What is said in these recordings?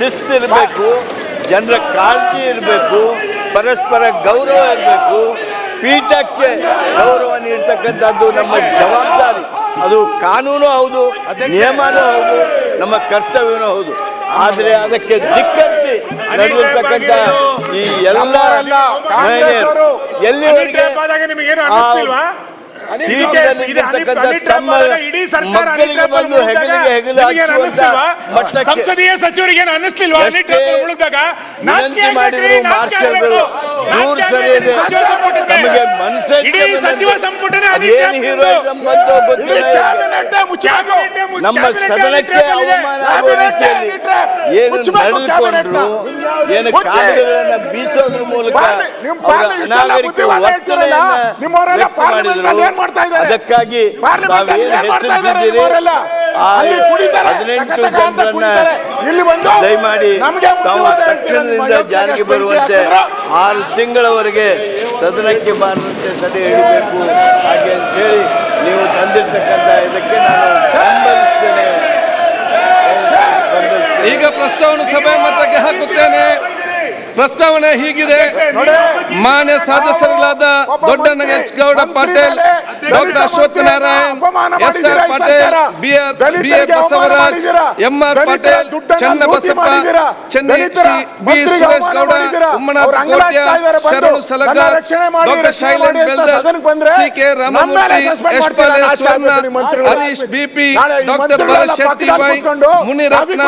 ಶಿಸ್ತಿರಬೇಕು ಜನರ ಕಾಳಜಿ ಇರಬೇಕು ಪರಸ್ಪರ ಗೌರವ ಇರಬೇಕು. ಪೀಠಕ್ಕೆ ಗೌರವ ನೀಡ್ತಕ್ಕಂಥದ್ದು ನಮ್ಮ ಜವಾಬ್ದಾರಿ. ಅದು ಕಾನೂನು ಹೌದು ನಿಯಮನೂ ಹೌದು ನಮ್ಮ ಕರ್ತವ್ಯನೂ ಹೌದು. ಆದರೆ ಅದಕ್ಕೆ ದಿಕ್ಕರಿಸಿ ನಡೆದಿರ್ತಕ್ಕಂಥ ಈ ಎಲ್ಲ. ಎಲ್ಲಿವರೆಗೆ ಸಂಸದೀಯ ಸಚಿವರಿಗೆ ಎಷ್ಟೇ ಮುಳುಗ್ದಾಗ ಸಚಿವ ಸಂಪುಟನೇ ನಮ್ಮ ಸದನಕ್ಕೆ ಅವಮಾನ ಆಗೋ ರೀತಿಯಲ್ಲಿ ಏನು ನಡೆದುಕೊಂಡ್ರು ಏನು ಮುಚ್ಚಿ. ಕಾಗದಗಳನ್ನ ಬೀಸೋದ್ರ ಮೂಲಕ ವರ್ತನೆಯನ್ನ? ಅದಕ್ಕಾಗಿ ತಾವೇನು ಹೆಸರಿಸಿದ್ದೀರಿ? ಹದಿನೆಂಟು ಜನರನ್ನ ದಯಮಾಡಿ ತಾವು ತಕ್ಷಣದಿಂದ ಜಾರಿಗೆ ಬರುವಂತೆ? ಆರು ತಿಂಗಳವರೆಗೆ ಸದನಕ್ಕೆ ಬಾರದಂತೆ ತಡೆ ಹಿಡಿಬೇಕು ಹಾಗೆ ಅಂತೇಳಿ ನೀವು ತಂದಿರ್ತಕ್ಕಂಥ ಇದಕ್ಕೆ ನಾನು ಪ್ರಸ್ತಾವನೆ ಸಭೆ ಮತಕ್ಕೆ ಹಾಕುತ್ತೇನೆ. ಪ್ರಸ್ತಾವನೆ ಹೀಗಿದೆ. ಮಾನ್ಯ ಸದಸ್ಯರುಗಳಾದ Gowda Patil doctor Ashwath Narayan S R Patel B B A Basavaraj M R Patel Channa Basappa Chennai B Suresh Gowda Ummanath Kotya Sharanu Salagar doctor Shailendra Beldal C K Ramamurthy S Pale Swarna Harish BP doctor Bharat Shetty Y Munirathna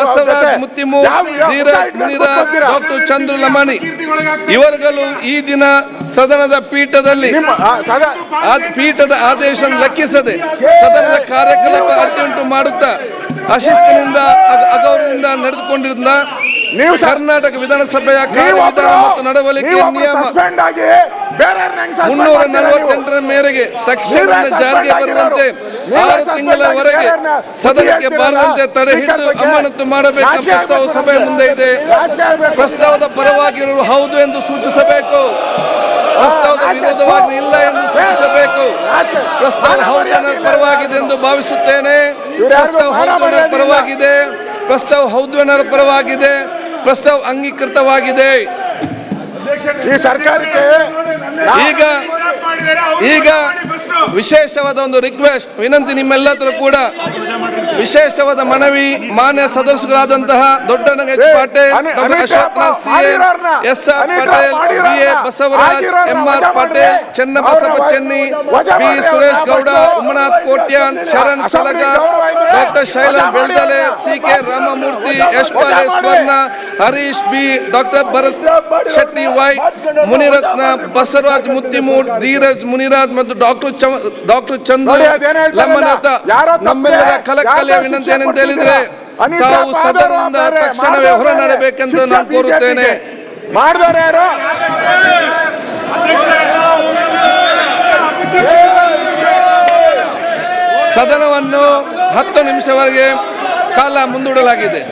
Basavaraj Muttimur Dheeraj Muniraj doctor Chandru Lamani ಇವರುಗಳು ಈ ದಿನ ಸದನದ ಪೀಠದಲ್ಲಿ ಪೀಠದ ಆದೇಶ ಲೆಕ್ಕಿಸದೆ ಸದನದ ಕಾರ್ಯಕ್ರಮ ಅಡ್ಡಿಯುಂಟು ಮಾಡುತ್ತಾ ಅಶಿಸ್ತಿನಿಂದ ಅಗ- ಅಗೌರವದಿಂದ ನಡೆದುಕೊಂಡಿದ್ದ ನೀವು ಕರ್ನಾಟಕ ವಿಧಾನಸಭೆಯ ಮತ್ತು ನಡವಳಿಕೆ ನಿಯಮ ಮುನ್ನೂರ? ನಲವತ್ತೆಂಟರ ಮೇರೆಗೆ ತಕ್ಷಣ ಜಾರಿಗೆ ಬರುವಂತೆ. ಆರು ತಿಂಗಳವರೆಗೆ ಸದನಕ್ಕೆ ಬಾರದಂತೆ ತಡೆ ಹಿಡಿದು ಅಮಾನತು ಮಾಡಬೇಕು ಪ್ರಸ್ತಾವ ಸಭೆ ಮುಂದೆ ಇದೆ. ಪ್ರಸ್ತಾವದ ಪರವಾಗಿರುವ ಹೌದು ಎಂದು ಸೂಚಿಸಬೇಕು. ಪ್ರಸ್ತಾವದ ವಿರೋಧವಾಗಿ ಇಲ್ಲ ಎಂದು ಸೂಚಿಸಬೇಕು. ಪ್ರಸ್ತಾವ ಹೌದು. ಪರವಾಗಿದೆ ಎಂದು ಭಾವಿಸುತ್ತೇನೆ. ಪ್ರಸ್ತಾವ ಹೌದು. ಪರವಾಗಿದೆ. ಪ್ರಸ್ತಾವ ಹೌದು ಪರವಾಗಿದೆ. ಪ್ರಸ್ತಾವ ಅಂಗೀಕೃತವಾಗಿದೆ. ಈ ಸರ್ಕಾರಕ್ಕೆ ಈಗ ಈಗ ವಿಶೇಷವಾದ ಒಂದು ರಿಕ್ವೆಸ್ಟ್ ವಿನಂತಿ ನಿಮ್ಮೆಲ್ಲದರೂ ಕೂಡ. ವಿಶೇಷವಾದ ಮನವಿ ಮಾನ್ಯ ಸದಸ್ಯರಾದಂತಹ Doddanna H Patil Ashok S R Patel B A Basavaraj M R Patil ಮಾಡ್ರಿ. Chennabasappa Chenni B Suresh Gowda first. Ummanath Kotian Sharan Salaga Salagar doctor Shaila Beldale C K Ramamurthy ಯಶ್ಪಾಲೆ. Swarna Harish B doctor Bharat Shetty Y Munirathna Basavaraj Muttimur Dheeraj Muniraj ಮತ್ತು doctor doctor ಚಂದ್ರ ಲಮ್ಮನಾಥ ನಮ್ಮೆಲ್ಲರ ಯಾರೋ ವಿನಂತಿ ಏನಂತ ಹೇಳಿದ್ರೆ ತಾವು ಸದನದಿಂದ ತಕ್ಷಣವೇ ಮಾಡಿದವರು ಹೊರ ನಡೆಬೇಕೆಂದು ನಾನು ಕೋರುತ್ತೇನೆ. ಮಾಡಿದವರು ಯಾರು? ಸದನವನ್ನು ಹತ್ತು ನಿಮಿಷವರೆಗೆ ಕಾಲ ಮುಂದೂಡಲಾಗಿದೆ.